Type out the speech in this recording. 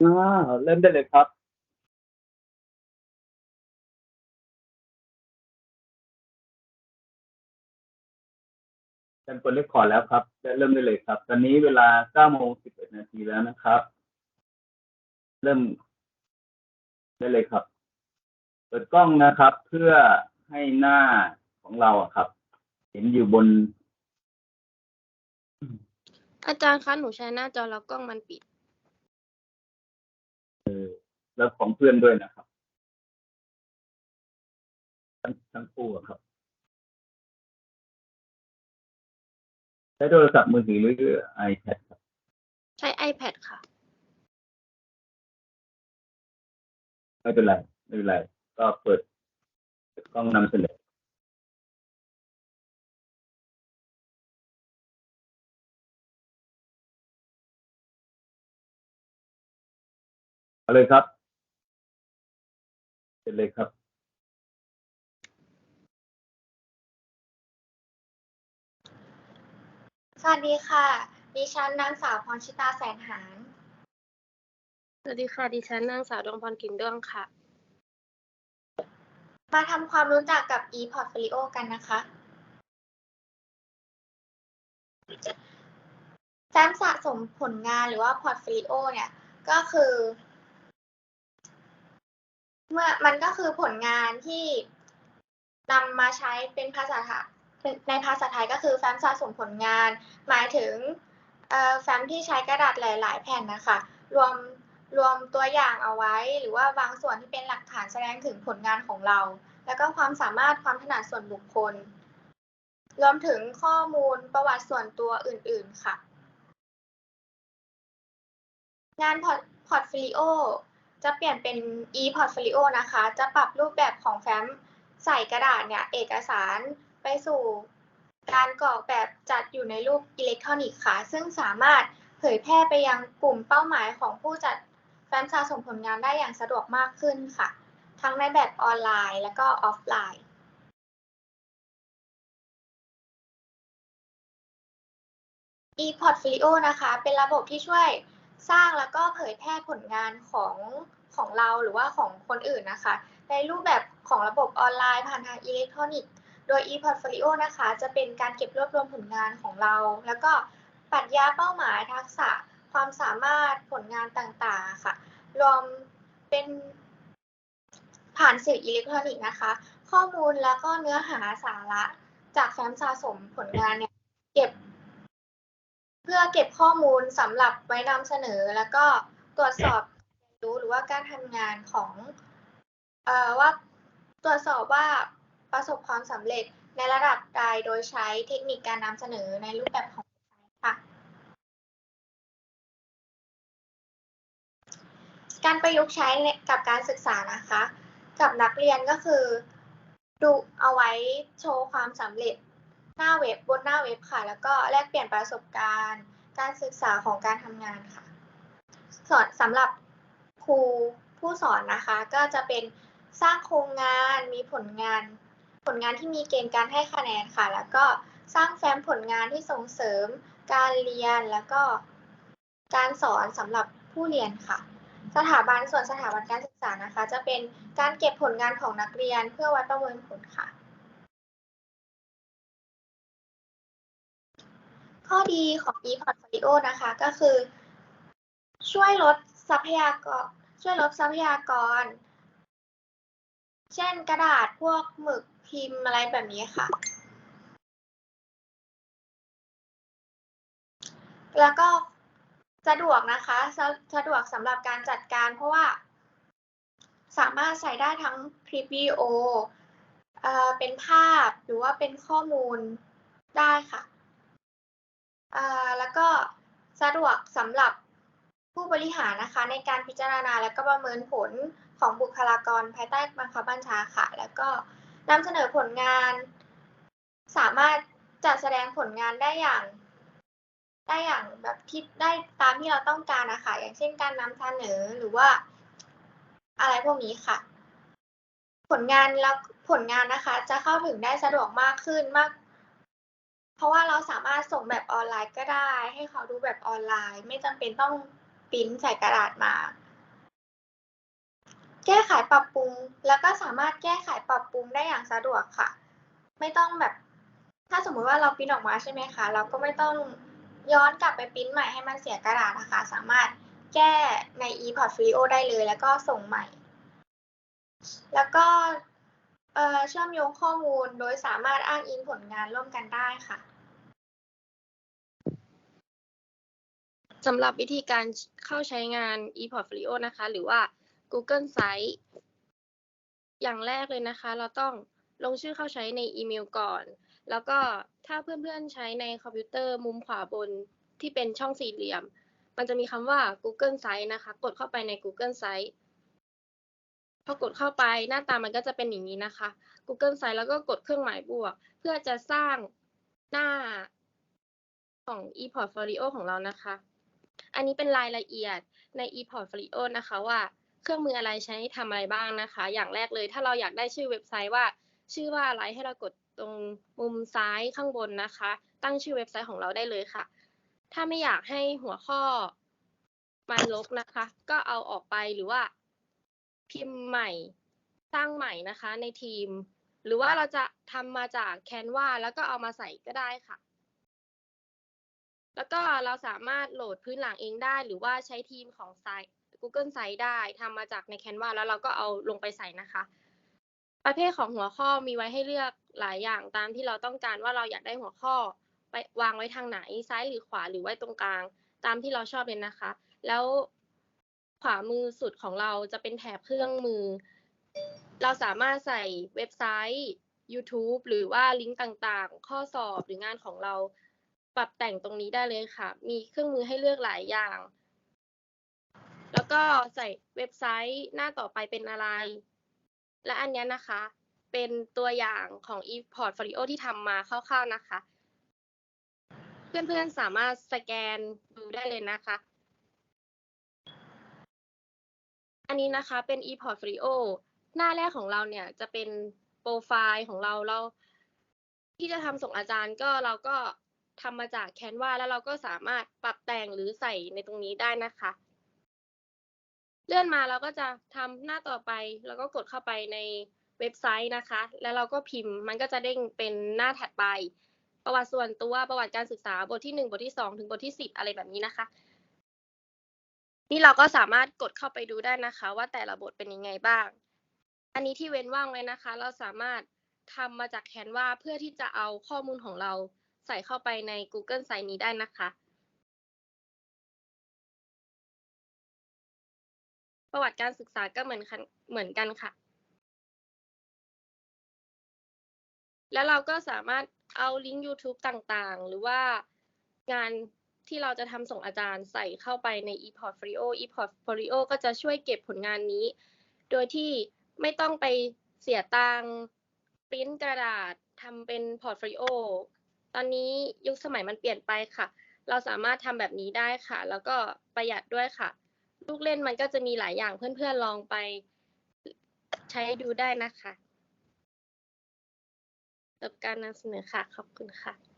อ่าเริ่มได้เลยครับการกดเรคคอร์ดแล้วครับและเริ่มได้เลยครับ ตอนนี้เวลา9โมง11นาทีแล้วนะครับ เริ่มได้เลยครับ เปิดกล้องนะครับ เพื่อให้หน้าของเราอะครับ เห็นอยู่บน อาจารย์คะหนูใช้หน้าจอแล้วกล้องมันปิด แล้วของเพื่อนด้วยนะครับ ทั้งทั้งคู่อะครับใช้โทรศัพท์มือถือหรือ iPad ครับใช้ iPad ค่ะ ไม่เป็นไรไม่เป็นไร ก็เปิดเปิดกล้องนำเสนอาเลยครับเป็นเลยครับ สวัสดีค่ะ ดิฉันนางสาวพรชิตาแสนหารสวัสดีค่ะ ดิฉันนางสาวดวงพรกิ่งด้วงค่ะ มาทำความรู้จักกับ e-portfolio กันนะคะแฟ้มสะสมผลงานหรือว่า portfolio เนี่ย ก็คือเมื่อมันก็คือผลงานที่นำมาใช้เป็นภาษาในภาษาไทยก็คือแฟ้มสะสมผลงาน หมายถึงแฟ้มที่ใช้กระดาษหลาย ๆ แผ่นนะคะรวมรวมตัวอย่างเอาไว้ หรือว่าบางส่วนที่เป็นหลักฐานแสดงถึงผลงานของเรา แล้วก็ความสามารถความถนัดส่วนบุคคล รวมถึงข้อมูลประวัติส่วนตัวอื่น ๆ ค่ะ งานพอร์ตพอร์ตโฟลิโอ จะเปลี่ยนเป็น e-portfolio นะคะ จะปรับรูปแบบของแฟ้มใส่กระดาษเนี่ยเอกสารไปสู่การกรอกแบบจัดอยู่ในรูปอิเล็กทรอนิกส์ค่ะ ซึ่งสามารถเผยแพร่ไปยังกลุ่มเป้าหมายของผู้จัดแฟ้มสะสมผลงานได้อย่างสะดวกมากขึ้นค่ะ ทั้งในแบบออนไลน์และก็ออฟไลน์ e-portfolio นะคะ เป็นระบบที่ช่วย สร้างแล้วก็เผยแพร่ผลงานของของเราหรือว่าของคนอื่นนะคะ ในรูปแบบของระบบออนไลน์ผ่านทางอิเล็กทรอนิกส์โดย e-portfolio นะคะ จะเป็นการเก็บรวบรวมผลงานของเรา แล้วก็ปรัชญาเป้าหมายทักษะความสามารถผลงานต่างๆค่ะ รวมเป็นผ่านสื่ออิเล็กทรอนิกส์นะคะ ข้อมูลแล้วก็เนื้อหาสาระจากแฟ้มสะสมผลงานเนี่ยเก็บ พื่อเก็บข้อมูลสำหรับไว้นำเสนอ แล้วก็ตรวจสอบรู้หรือว่าการทำงานของเอ่อว่าตรวจสอบว่าประสบความสำเร็จในระดับใดโดยใช้เทคนิคการนำเสนอในรูปแบบของค่ะ การประยุกต์ใช้กับการศึกษานะคะ กับนักเรียนก็คือ ดูเอาไว้โชว์ความสำเร็จ หน้าเว็บบนหน้าเว็บค่ะ แล้วก็แลกเปลี่ยนประสบการณ์ การศึกษาของการทำงานค่ะสอนสำหรับครูผู้สอนนะคะ ก็จะเป็นสร้างโครงงานมีผลงาน ผลงานที่มีเกณฑ์การให้คะแนนค่ะ แล้วก็สร้างแฟ้มผลงานที่ส่งเสริมการเรียนแล้วก็การสอนสำหรับผู้เรียนค่ะ สถาบันส่วนสถาบันการศึกษานะคะ จะเป็นการเก็บผลงานของนักเรียนเพื่อไว้ประเมินผลค่ะ ข้อดีของ e-portfolio นะคะ ก็คือ ช่วยลดทรัพยากร ช่วยลดทรัพยากร เช่นกระดาษพวกหมึกพิมพ์อะไรแบบนี้ค่ะ แล้วก็สะดวกนะคะสะสะดวกสำหรับการจัดการเพราะว่า สามารถใส่ได้ทั้งคลิปวิดีโอเอ่อเป็นภาพหรือว่าเป็นข้อมูลได้ค่ะ แล้วก็สะดวกสำหรับผู้บริหารนะคะ ในการพิจารณาและก็ประเมินผลของบุคลากรภายใต้บังคับบัญชาค่ะ แล้วก็นำเสนอผลงาน สามารถจัดแสดงผลงานได้อย่าง ได้อย่างแบบที่ได้ตามที่เราต้องการนะคะอย่างเช่นการนำเสนอหรือว่า อะไรพวกนี้ค่ะ ผลงานแล้วผลงานนะคะ จะเข้าถึงได้สะดวกมากขึ้นมาก เพราะว่าเราสามารถส่งแบบออนไลน์ก็ได้ ให้เขาดูแบบออนไลน์ ไม่จำเป็นต้องปริ้นใส่กระดาษมา แก้ไขปรับปรุง แล้วก็สามารถแก้ไขปรับปรุงได้อย่างสะดวกค่ะ ไม่ต้องแบบ ถ้าสมมุติว่าเราปริ้นออกมาใช่ไหมคะเราก็ไม่ต้องย้อนกลับไปปริ้นใหม่ให้มันเสียกระดาษนะคะ สามารถแก้ใน e-portfolio ได้เลย แล้วก็ส่งใหม่ แล้วก็เอ่อเชื่อมโยงข้อมูลโดยสามารถอ้างอิงผลงานร่วมกันได้ค่ะ สำหรับวิธีการเข้าใช้งาน ePortfolio นะคะ หรือว่า Google Site อย่างแรกเลยนะคะ เราต้องลงชื่อเข้าใช้ในอีเมลก่อน แล้วก็ถ้าเพื่อนๆใช้ในคอมพิวเตอร์มุมขวาบนที่เป็นช่องสี่เหลี่ยม มันจะมีคำว่า Google Site นะคะ กดเข้าไปใน Google Site พอกดเข้าไปหน้าตามันก็จะเป็นอย่างนี้นะคะ Google Site แล้วก็กดเครื่องหมายบวก เพื่อจะสร้างหน้าของ ePortfolio ของเรานะคะ อันนี้เป็นรายละเอียดใน ePortfolio นะคะว่าเครื่องมืออะไรใช้ทำอะไรบ้างนะคะ อย่างแรกเลยถ้าเราอยากได้ชื่อเว็บไซต์ว่า ชื่อว่าอะไรให้เรากดตรงมุมซ้ายข้างบนนะคะ ตั้งชื่อเว็บไซต์ของเราได้เลยค่ะ ถ้าไม่อยากให้หัวข้อมันลกนะคะ ก็เอาออกไปหรือว่า พิมพ์ใหม่สร้างใหม่นะคะในทีม หรือว่าเราจะทำมาจาก Canva แล้วก็เอามาใส่ก็ได้ค่ะ แล้วก็เราสามารถโหลดพื้นหลังเองได้ หรือว่าใช้ทีมของไซต์ Google Site ได้ทำมาจากใน Canva แล้วเราก็เอาลงไปใส่นะคะ ประเภทของหัวข้อมีไว้ให้เลือกหลายอย่างตามที่เราต้องการว่าเราอยากได้หัวข้อไปวางไว้ทางไหนซ้ายหรือขวาหรือไว้ตรงกลาง ตามที่เราชอบเลยนะคะ แล้วขวามือสุดของเราจะเป็นแถบเครื่องมือ เราสามารถใส่เว็บไซต์ YouTube หรือว่าลิงก์ต่างๆ ข้อสอบหรืองานของเรา ปรับแต่งตรงนี้ได้เลยค่ะ มีเครื่องมือให้เลือกหลายอย่าง แล้วก็ใส่เว็บไซต์หน้าต่อไปเป็นอะไร และอันนี้นะคะ เป็นตัวอย่างของ e-portfolio ที่ทำมาคร่าวๆนะคะ เพื่อนๆสามารถสแกนดูได้เลยนะคะ อันนี้นะคะเป็น e-portfolio หน้าแรกของเราเนี่ยจะเป็นโปรไฟล์ของเราเรา ที่จะทำส่งอาจารย์ก็เราก็ ทำมาจาก Canva แล้วเราก็สามารถปรับแต่งหรือใส่ในตรงนี้ได้นะคะ เลื่อนมาเราก็จะทำหน้าต่อไป แล้วก็กดเข้าไปในเว็บไซต์นะคะ แล้วเราก็พิมพ์ มันก็จะเด้งเป็นหน้าถัดไป ประวัติส่วนตัวประวัติการศึกษาบทที่หนึ่งบทที่สองถึงบทที่สิบอะไรแบบนี้นะคะ นี่เราก็สามารถกดเข้าไปดูได้นะคะ ว่าแต่ละบทเป็นยังไงบ้าง อันนี้ที่เว้นว่างไว้นะคะ เราสามารถทำมาจากแคนวาเพื่อที่จะเอาข้อมูลของเรา ส่เข้าไปใน Google Site นี้ได้นะคะ ประวัติการศึกษาก็เหมือนกันเหมือนกันค่ะ แล้วเราก็สามารถเอาลิงก์ YouTube ต่างๆ หรือว่างานที่เราจะทำส่งอาจารย์ใส่เข้าไปใน ePortfolio ePortfolio ก็จะช่วยเก็บผลงานนี้ โดยที่ไม่ต้องไปเสียตังค์ปริ้นกระดาษทำเป็นพอร์ตโฟลิโอ ตอนนี้ยุคสมัยมันเปลี่ยนไปค่ะ เราสามารถทำแบบนี้ได้ค่ะ แล้วก็ประหยัดด้วยค่ะ ลูกเล่นมันก็จะมีหลายอย่างเพื่อนๆลองไปใช้ดูได้นะคะจบการนำเสนอค่ะ ขอบคุณค่ะ